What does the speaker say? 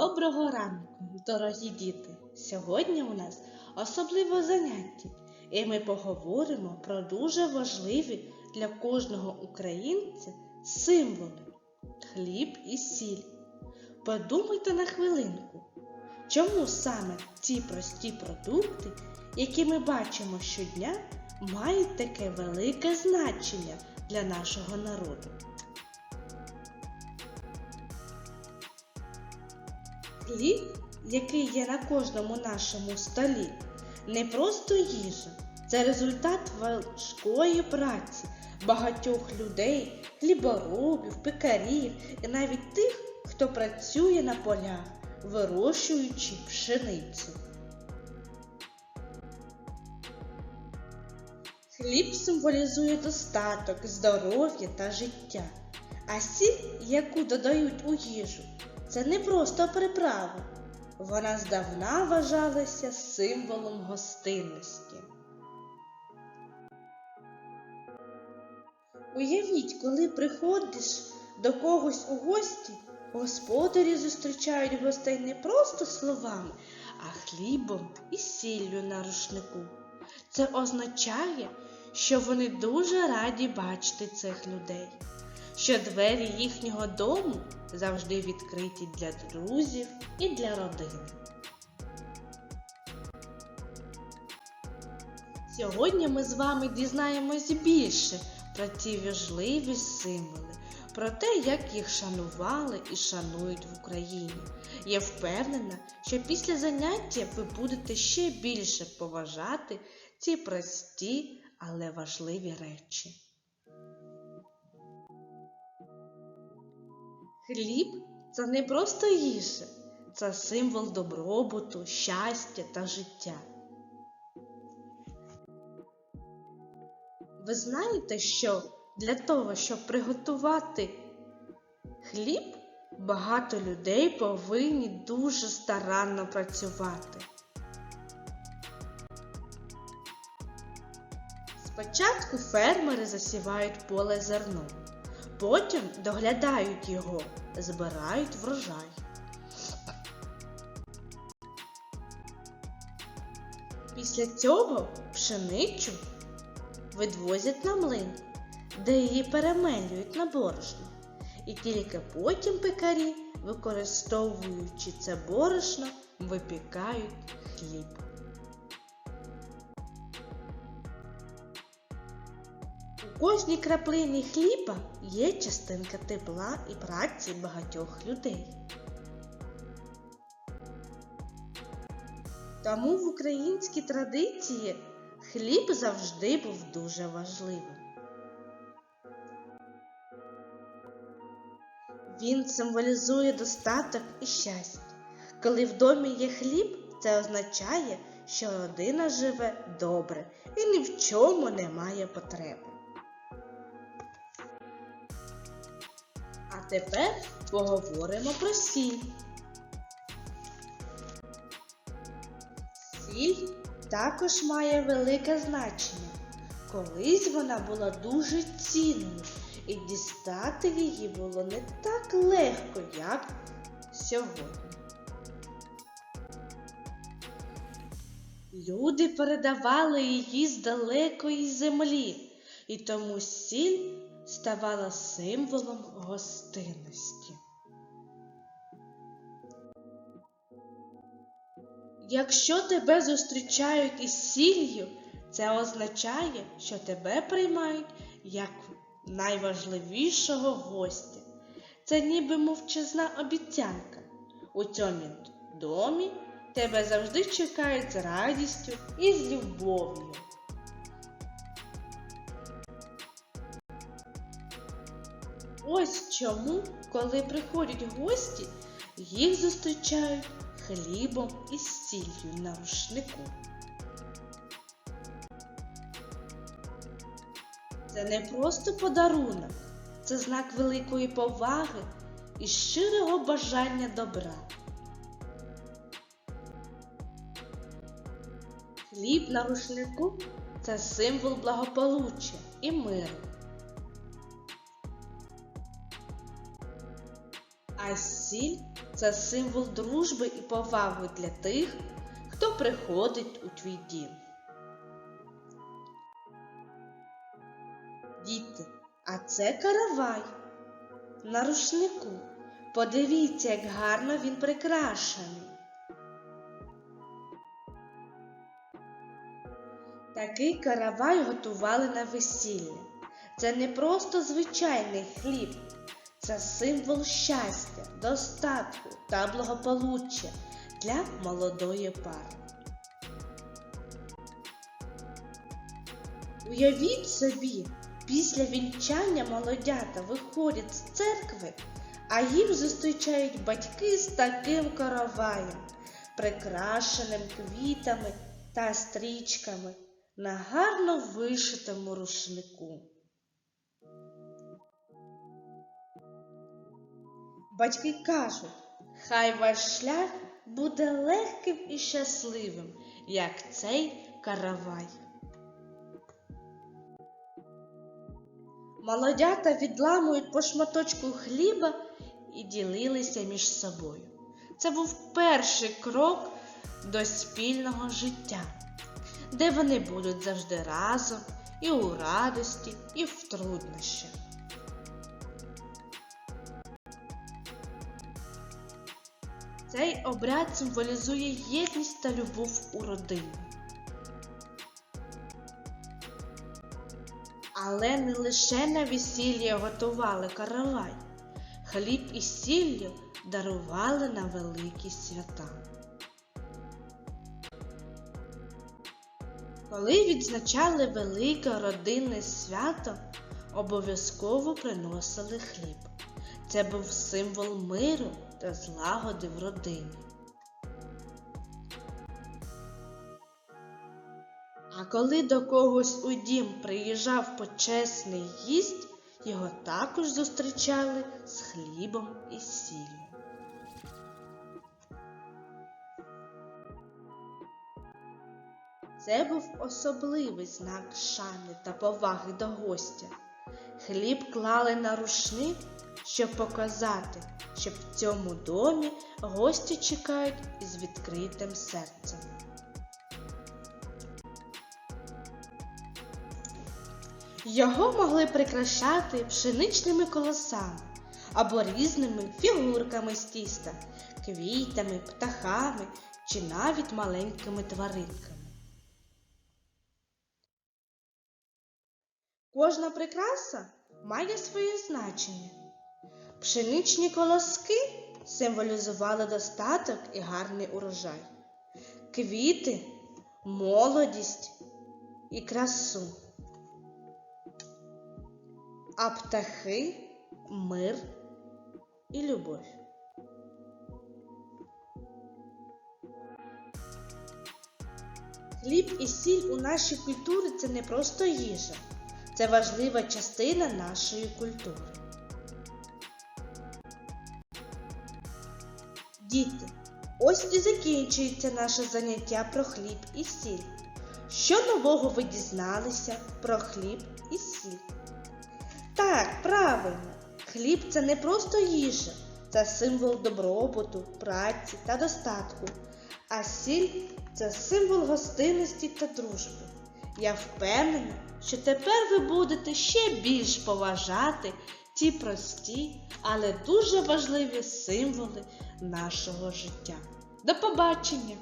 Доброго ранку, дорогі діти! Сьогодні у нас особливе заняття, і ми поговоримо про дуже важливі для кожного українця символи хліб і сіль. Подумайте на хвилинку, чому саме ці прості продукти, які ми бачимо щодня, мають таке велике значення для нашого народу? Хліб, який є на кожному нашому столі, не просто їжа, це результат важкої праці багатьох людей, хліборобів, пекарів і навіть тих, хто працює на полях, вирощуючи пшеницю. Хліб символізує достаток, здоров'я та життя. А сіль, яку додають у їжу, це не просто приправа. Вона здавна вважалася символом гостинності. Уявіть, коли приходиш до когось у гості, господарі зустрічають гостей не просто словами, а хлібом і сіллю на рушнику. Це означає, що вони дуже раді бачити цих людей, що двері їхнього дому завжди відкриті для друзів і для родини. Сьогодні ми з вами дізнаємось більше про ці важливі символи, про те, як їх шанували і шанують в Україні. Я впевнена, що після заняття ви будете ще більше поважати ці прості, але важливі речі. Хліб це не просто їжа, це символ добробуту, щастя та життя. Ви знаєте, що для того, щоб приготувати хліб, багато людей повинні дуже старанно працювати. Спочатку фермери засівають поле зерном, потім доглядають його, збирають врожай. Після цього пшеницю відвозять на млин, де її перемелюють на борошно. І тільки потім пекарі, використовуючи це борошно, випікають хліб. Кожній краплині хліба є частинка тепла і праці багатьох людей. Тому в українській традиції хліб завжди був дуже важливим. Він символізує достаток і щастя. Коли в домі є хліб, це означає, що родина живе добре і ні в чому не має потреби. Тепер поговоримо про сіль. Сіль також має велике значення. Колись вона була дуже цінною, і дістати її було не так легко, як сьогодні. Люди передавали її з далекої землі, і тому сіль ставала символом гостинності. Якщо тебе зустрічають із сіллю, це означає, що тебе приймають як найважливішого гостя. Це ніби мовчазна обіцянка. У цьому домі тебе завжди чекають з радістю і з любов'ю. Ось чому, коли приходять гості, їх зустрічають хлібом і сіллю на рушнику. Це не просто подарунок, це знак великої поваги і щирого бажання добра. Хліб на рушнику це символ благополуччя і миру. А це символ дружби і поваги для тих, хто приходить у твій дім. Діти, а це каравай на рушнику. Подивіться, як гарно він прикрашений. Такий каравай готували на весілля. Це не просто звичайний хліб, це символ щастя, достатку та благополуччя для молодої пари. Уявіть собі, після вінчання молодята виходять з церкви, а їм зустрічають батьки з таким караваєм, прикрашеним квітами та стрічками на гарно вишитому рушнику. Батьки кажуть, хай ваш шлях буде легким і щасливим, як цей каравай. Молодята відламують по шматочку хліба і ділилися між собою. Це був перший крок до спільного життя, де вони будуть завжди разом і у радості, і в труднощах. Цей обряд символізує єдність та любов у родині. Але не лише на весілля готували каравай, хліб і сіллю дарували на великі свята. Коли відзначали велике родинне свято, обов'язково приносили хліб. Це був символ миру та злагоди в родині. А коли до когось у дім приїжджав почесний гість, його також зустрічали з хлібом і сіллю. Це був особливий знак шани та поваги до гостя. Хліб клали на рушник, щоб показати, що в цьому домі гості чекають із відкритим серцем. Його могли прикрашати пшеничними колосами або різними фігурками з тіста, квітами, птахами чи навіть маленькими тваринками. Кожна прикраса має своє значення. Пшеничні колоски символізували достаток і гарний урожай, квіти молодість і красу, а птахи мир і любов. Хліб і сіль у нашій культурі це не просто їжа, це важлива частина нашої культури. Діти, ось і закінчується наше заняття про хліб і сіль. Що нового ви дізналися про хліб і сіль? Так, правильно, хліб це не просто їжа, це символ добробуту, праці та достатку. А сіль це символ гостинності та дружби. Я впевнена, що тепер ви будете ще більш поважати ті прості, але дуже важливі символи нашого життя. До побачення!